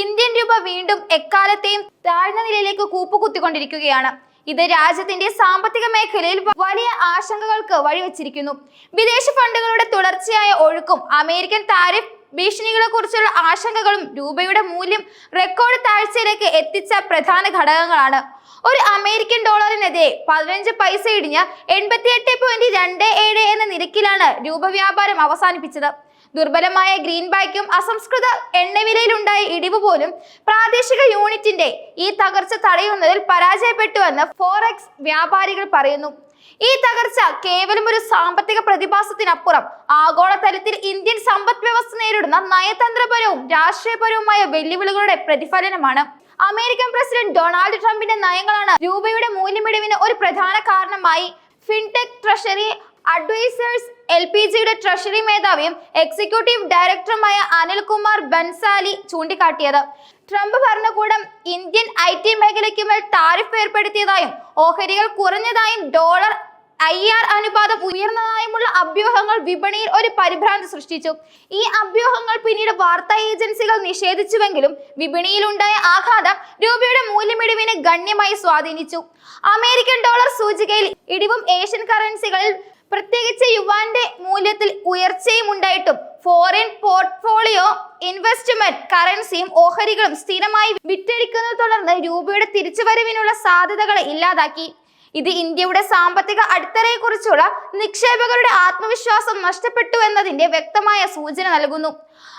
Indian രൂപ വീണ്ടും എക്കാലത്തെയും താഴ്ന്ന നിലയിലേക്ക് കൂപ്പുകുത്തിക്കൊണ്ടിരിക്കുകയാണ്. ഇത് രാജ്യത്തിന്റെ സാമ്പത്തിക മേഖലയിൽ വലിയ ആശങ്കകൾക്ക് വഴിവെച്ചിരിക്കുന്നു. വിദേശ ഫണ്ടുകളുടെ തുടർച്ചയായ ഒഴുക്കും അമേരിക്കൻ താരിഫ് ഭീഷണികളെ കുറിച്ചുള്ള ആശങ്കകളും രൂപയുടെ മൂല്യം റെക്കോർഡ് താഴ്ചയിലേക്ക് എത്തിച്ച പ്രധാന ഘടകങ്ങളാണ്. ഒരു അമേരിക്കൻ ഡോളറിനെതിരെ പതിനഞ്ച് പൈസ ഇടിഞ്ഞ് എൺപത്തിയെട്ട് പോയിന്റ് രണ്ട് ഏഴ് എന്ന നിരക്കിലാണ് രൂപ വ്യാപാരം അവസാനിപ്പിച്ചത്. ദുർബലമായ ഗ്രീൻ ബാക്കും അസംസ്കൃത എണ്ണവിലയിലുണ്ടായ ഇടിവ് പോലും പ്രാദേശിക യൂണിറ്റിന്റെ ഈ തകർച്ച തടയുന്നതിൽ പരാജയപ്പെട്ടുവെന്ന് ഫോറക്സ് വ്യാപാരികൾ പറയുന്നു. ഈ തകർച്ച കേവലം ഒരു സാമ്പത്തിക പ്രതിഭാസത്തിനപ്പുറം ആഗോളതലത്തിൽ ഇന്ത്യൻ സമ്പദ് വ്യവസ്ഥ നേരിടുന്ന നയതന്ത്രപരവും രാഷ്ട്രീയപരവുമായ വെല്ലുവിളികളുടെ പ്രതിഫലനമാണ്. അമേരിക്കൻ പ്രസിഡന്റ് ഡൊണാൾഡ് ട്രംപിന്റെ നയങ്ങളാണ് രൂപയുടെ മൂല്യമിടിവിന് ഒരു പ്രധാന കാരണമായി. Fintech treasury advisers L P ജിയുടെ ട്രഷറി മേധാവിയും എക്സിക്യൂട്ടീവ് ഡയറക്ടറുമായ അനിൽകുമാർ ബൻസാലി ചൂണ്ടിക്കാട്ടിയത്. ട്രംപ് ഭരണകൂടം ഇന്ത്യൻ ഐ ടി മേഖലയ്ക്ക് മേൽ താരിഫ് ഏർപ്പെടുത്തിയതായും ഓഹരികൾ കുറഞ്ഞതായും ഡോളർ ഐ ആർ അനുപാതം ഉയർന്നതായുമുള്ള അഭ്യൂഹങ്ങൾ വിപണിയിൽ ഒരു പരിഭ്രാന്തി സൃഷ്ടിച്ചു. ഈ അഭ്യൂഹങ്ങൾ പിന്നീട് വാർത്താ ഏജൻസികൾ നിഷേധിച്ചുവെങ്കിലും വിപണിയിലുണ്ടായ ആഘാതം രൂപയുടെ മൂല്യമിടിവിനെ ഗണ്യമായി സ്വാധീനിച്ചു. അമേരിക്കൻ ഡോളർ സൂചികയിൽ ഇടിവും ഏഷ്യൻ കറൻസികളിൽ പ്രത്യേകിച്ച് യുവാന്റെ മൂല്യത്തിൽ ഉയർച്ചയും ഉണ്ടായിട്ടും ഫോറിൻ പോർട്ട്ഫോളിയോ ഇൻവെസ്റ്റ്മെന്റ് കറൻസിയും ഓഹരികളും സ്ഥിരമായി വിറ്റഴിക്കുന്നത് തുടർന്ന് രൂപയുടെ തിരിച്ചുവരവിനുള്ള സാധ്യതകളെ ഇല്ലാതാക്കി. ഇത് ഇന്ത്യയുടെ സാമ്പത്തിക അടിത്തറയെക്കുറിച്ചുള്ള നിക്ഷേപകരുടെ ആത്മവിശ്വാസം നഷ്ടപ്പെട്ടു എന്നതിന്റെ വ്യക്തമായ സൂചന നൽകുന്നു.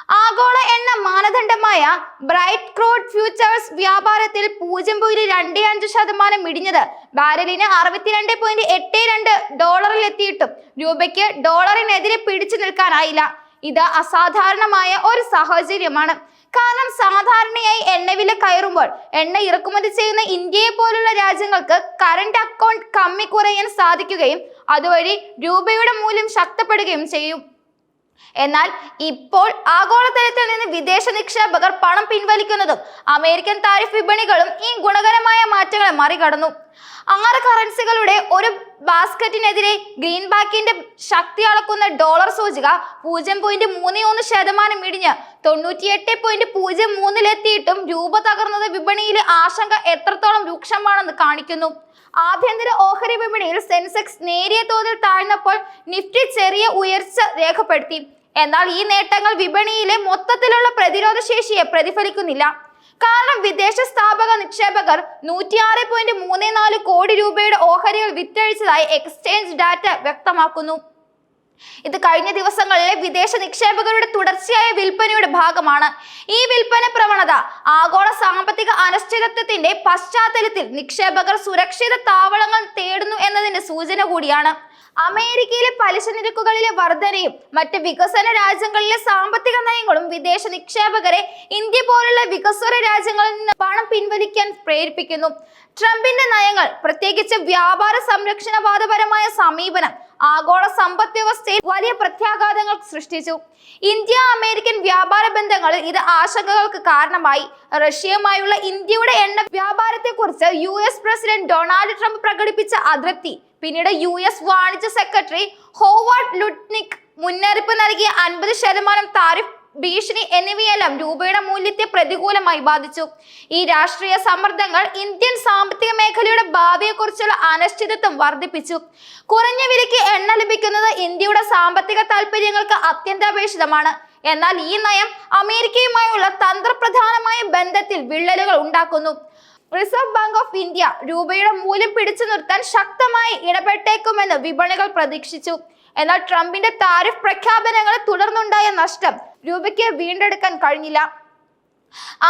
ആഗോള എണ്ണ മാനദണ്ഡമായ ബ്രൈറ്റ് ക്രൂഡ് ഫ്യൂച്ചേഴ്സ് വ്യാപാരത്തിൽ പൂജ്യം പോയിന്റ് രണ്ട് അഞ്ച് ശതമാനം ഇടിഞ്ഞത്. ബാരലിന് അറുപത്തിരണ്ട് പോയിന്റ് എട്ട് രണ്ട് ഡോളറിൽ എത്തിയിട്ടും രൂപയ്ക്ക് ഡോളറിനെതിരെ പിടിച്ചു നിൽക്കാനായില്ല. ഇത് അസാധാരണമായ ഒരു സാഹചര്യമാണ്. കാരണം സാധാരണയായി എണ്ണവില കയറുമ്പോൾ എണ്ണ ഇറക്കുമതി ചെയ്യുന്ന ഇന്ത്യയെ പോലുള്ള രാജ്യങ്ങൾക്ക് കറണ്ട് അക്കൗണ്ട് കമ്മി കുറയാൻ സാധിക്കുകയും അതുവഴി രൂപയുടെ മൂല്യം ശക്തപ്പെടുകയും ചെയ്യും. എന്നാൽ ഇപ്പോൾ ആഗോളതലത്തിൽ നിന്ന് വിദേശ നിക്ഷേപകർ പണം പിൻവലിക്കുന്നതും അമേരിക്കൻ താരിഫ് വിപണികളും ഈ ഗുണകരമായ മാറ്റങ്ങളെ മറികടന്നു. ആറ് കറൻസികളുടെ ഒരു ബാസ്ക്കറ്റിനെതിരെ ഗ്രീൻ ബാക്കിന്റെ ശക്തി അളക്കുന്ന ഡോളർ സൂചിക പൂജ്യം പോയിന്റ് മൂന്ന് ഒന്ന് ശതമാനം ഇടിഞ്ഞ് തൊണ്ണൂറ്റിയെട്ട് പോയിന്റ് പൂജ്യം മൂന്നിലെത്തിയിട്ടും രൂപ തകർന്നത് വിപണിയിലെ ആശങ്ക എത്രത്തോളം രൂക്ഷമാണെന്ന് കാണിക്കുന്നു. ആഭ്യന്തര ഓഹരി വിപണിയിൽ സെൻസെക്സ് നേരിയ തോതിൽ താഴ്ന്നപ്പോൾ നിഫ്റ്റി ചെറിയ ഉയർച്ച രേഖപ്പെടുത്തി. എന്നാൽ ഈ നേട്ടങ്ങൾ വിപണിയിലെ മൊത്തത്തിലുള്ള പ്രതിരോധ ശേഷിയെ പ്രതിഫലിക്കുന്നില്ല. കാരണം വിദേശ സ്ഥാപക നിക്ഷേപകർ നൂറ്റിയാറ് പോയിന്റ് മൂന്ന് നാല് കോടി രൂപയുടെ ഓഹരികൾ വിറ്റഴിച്ചതായി എക്സ്ചേഞ്ച് ഡാറ്റ വ്യക്തമാക്കുന്നു. ഇത് കഴിഞ്ഞ ദിവസങ്ങളിലെ വിദേശ നിക്ഷേപകരുടെ തുടർച്ചയായ വിൽപ്പനയുടെ ഭാഗമാണ്. ഈ വിൽപ്പന പ്രവണത ആഗോള സാമ്പത്തിക അനിശ്ചിതത്വത്തിന്റെ പശ്ചാത്തലത്തിൽ നിക്ഷേപകർ സുരക്ഷിത താവളങ്ങൾ തേടുന്നു എന്നതിന്റെ സൂചന കൂടിയാണ്. അമേരിക്കയിലെ പലിശ നിരക്കുകളിലെ വർധനയും മറ്റ് വികസന രാജ്യങ്ങളിലെ സാമ്പത്തിക നയങ്ങളും വിദേശ നിക്ഷേപകരെ ഇന്ത്യ പോലുള്ള വികസ്വര രാജ്യങ്ങളിൽ നിന്ന് പണം പിൻവലിക്കാൻ പ്രേരിപ്പിക്കുന്നു. ട്രംപിന്റെ നയങ്ങൾ പ്രത്യേകിച്ച് വ്യാപാര സംരക്ഷണവാദപരമായ സമീപനം ആഗോള സമ്പദ് വ്യവസ്ഥയിൽ വലിയ പ്രത്യാഘാതങ്ങൾ സൃഷ്ടിച്ചു. ഇന്ത്യ അമേരിക്കൻ വ്യാപാര ബന്ധങ്ങളിൽ ഇത് ആശങ്കകൾക്ക് കാരണമായി. റഷ്യയുമായുള്ള ഇന്ത്യയുടെ എണ്ണ വ്യാപാരത്തെക്കുറിച്ച് U S president Donald Trump പ്രകടിപ്പിച്ച അതൃപ്തി പിന്നീട് യു എസ് വാണിജ്യ സെക്രട്ടറി ഹോവാർഡ് ലുട്നിക് മുന്നറിയിപ്പ് നൽകിയ അൻപത് ശതമാനം താരിഫ് ഭീഷണി എന്നിവയെല്ലാം രൂപയുടെ മൂല്യത്തെ പ്രതികൂലമായി ബാധിച്ചു. ഈ രാഷ്ട്രീയ സമ്മർദ്ദങ്ങൾ ഇന്ത്യൻ സാമ്പത്തിക മേഖലയുടെ ഭാവിയെക്കുറിച്ചുള്ള അനിശ്ചിതത്വം വർദ്ധിപ്പിച്ചു. കുറഞ്ഞ വിലയ്ക്ക് എണ്ണ ലഭിക്കുന്നത് ഇന്ത്യയുടെ സാമ്പത്തിക താൽപര്യങ്ങൾക്ക് അത്യന്താപേക്ഷിതമാണ്. എന്നാൽ ഈ നയം അമേരിക്കയുമായുള്ള തന്ത്രപ്രധാനമായ ബന്ധത്തിൽ വിള്ളലുകൾ ഉണ്ടാക്കുന്നു. റിസർവ് ബാങ്ക് ഓഫ് ഇന്ത്യ രൂപയുടെ മൂല്യം പിടിച്ചു നിർത്താൻ ശക്തമായി ഇടപെട്ടേക്കുമെന്ന് വിപണികൾ പ്രതീക്ഷിച്ചു. എന്നാൽ ട്രംപിന്റെ താരിഫ് പ്രഖ്യാപനങ്ങളെ തുടർന്നുണ്ടായ നഷ്ടം രൂപയ്ക്ക് വീണ്ടെടുക്കാൻ കഴിഞ്ഞില്ല.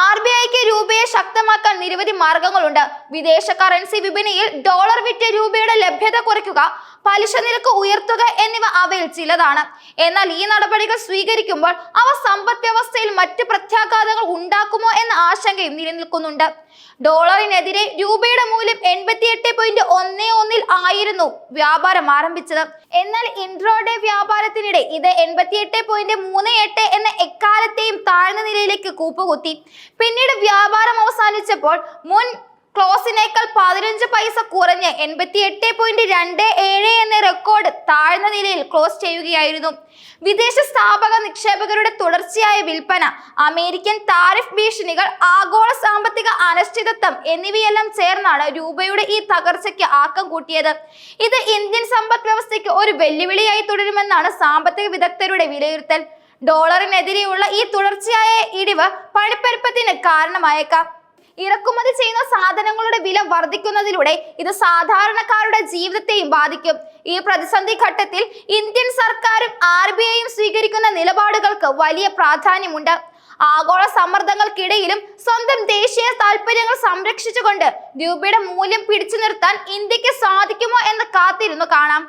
ആർ ബി ഐക്ക് രൂപയെ ശക്തമാക്കാൻ നിരവധി മാർഗങ്ങളുണ്ട്. വിദേശ കറൻസി വിപണിയിൽ ഡോളർ വിറ്റ് രൂപയുടെ ലഭ്യത കുറയ്ക്കുക പലിശ നിരക്ക് ഉയർത്തുക എന്നിവ അവയിൽ ചിലതാണ്. എന്നാൽ ഈ നടപടികൾ സ്വീകരിക്കുമ്പോൾ അവ സമ്പദ് വ്യവസ്ഥയിൽ മറ്റ് പ്രത്യാഘാതങ്ങൾ ഉണ്ടാക്കുമോ എന്ന ആശങ്കയും നിലനിൽക്കുന്നുണ്ട്. ഡോളറിനെതിരെ രൂപയുടെ മൂല്യം എൺപത്തിയെട്ട് പോയിന്റ് ഒന്ന് ഒന്നിൽ ആയിരുന്നു വ്യാപാരം ആരംഭിച്ചത്. എന്നാൽ ഇൻട്രോഡേ വ്യാപാരത്തിനിടെ ഇത് എൺപത്തിയെട്ട് പോയിന്റ് മൂന്ന് എട്ട് എന്ന എക്കാലത്തെയും താഴ്ന്ന നിലയിലേക്ക് കൂപ്പുകുത്തി. പിന്നീട് വ്യാപാരം അവസാനിച്ചപ്പോൾ മുൻ ക്ലോസിനേക്കാൾ പതിനഞ്ച് പൈസ കുറഞ്ഞ് എൺപത്തി എട്ട് പോയിന്റ് രണ്ട് ഏഴ് എന്ന റെക്കോർഡ് താഴ്ന്ന നിലയിൽ ക്ലോസ് ചെയ്യുകയായിരുന്നു. വിദേശ സ്ഥാപക നിക്ഷേപകരുടെ തുടർച്ചയായ വിൽപ്പന അമേരിക്കൻ താരിഫ് ഭീഷണികൾ ആഗോള സാമ്പത്തിക അനിശ്ചിതത്വം എന്നിവയെല്ലാം ചേർന്നാണ് രൂപയുടെ ഈ തകർച്ചയ്ക്ക് ആക്കം കൂട്ടിയത്. ഇത് ഇന്ത്യൻ സമ്പദ് വ്യവസ്ഥയ്ക്ക് ഒരു വെല്ലുവിളിയായി തുടരുമെന്നാണ് സാമ്പത്തിക വിദഗ്ധരുടെ വിലയിരുത്തൽ. ഡോളറിനെതിരെയുള്ള ഈ തുടർച്ചയായ ഇടിവ് പണിപ്പെരുപ്പത്തിന് കാരണമായേക്കാം. ഇറക്കുമതി ചെയ്യുന്ന സാധനങ്ങളുടെ വില വർദ്ധിക്കുന്നതിലൂടെ ഇത് സാധാരണക്കാരുടെ ജീവിതത്തെയും ബാധിക്കും. ഈ പ്രതിസന്ധി ഘട്ടത്തിൽ ഇന്ത്യൻ സർക്കാരും ആർ ബി ഐയും സ്വീകരിക്കുന്ന നിലപാടുകൾക്ക് വലിയ പ്രാധാന്യമുണ്ട്. ആഗോള സമ്മർദ്ദങ്ങൾക്കിടയിലും സ്വന്തം ദേശീയ താല്പര്യങ്ങൾ സംരക്ഷിച്ചുകൊണ്ട് രൂപയുടെ മൂല്യം പിടിച്ചു നിർത്താൻ ഇന്ത്യയ്ക്ക് സാധിക്കുമോ എന്ന് കാത്തിരുന്നു കാണാം.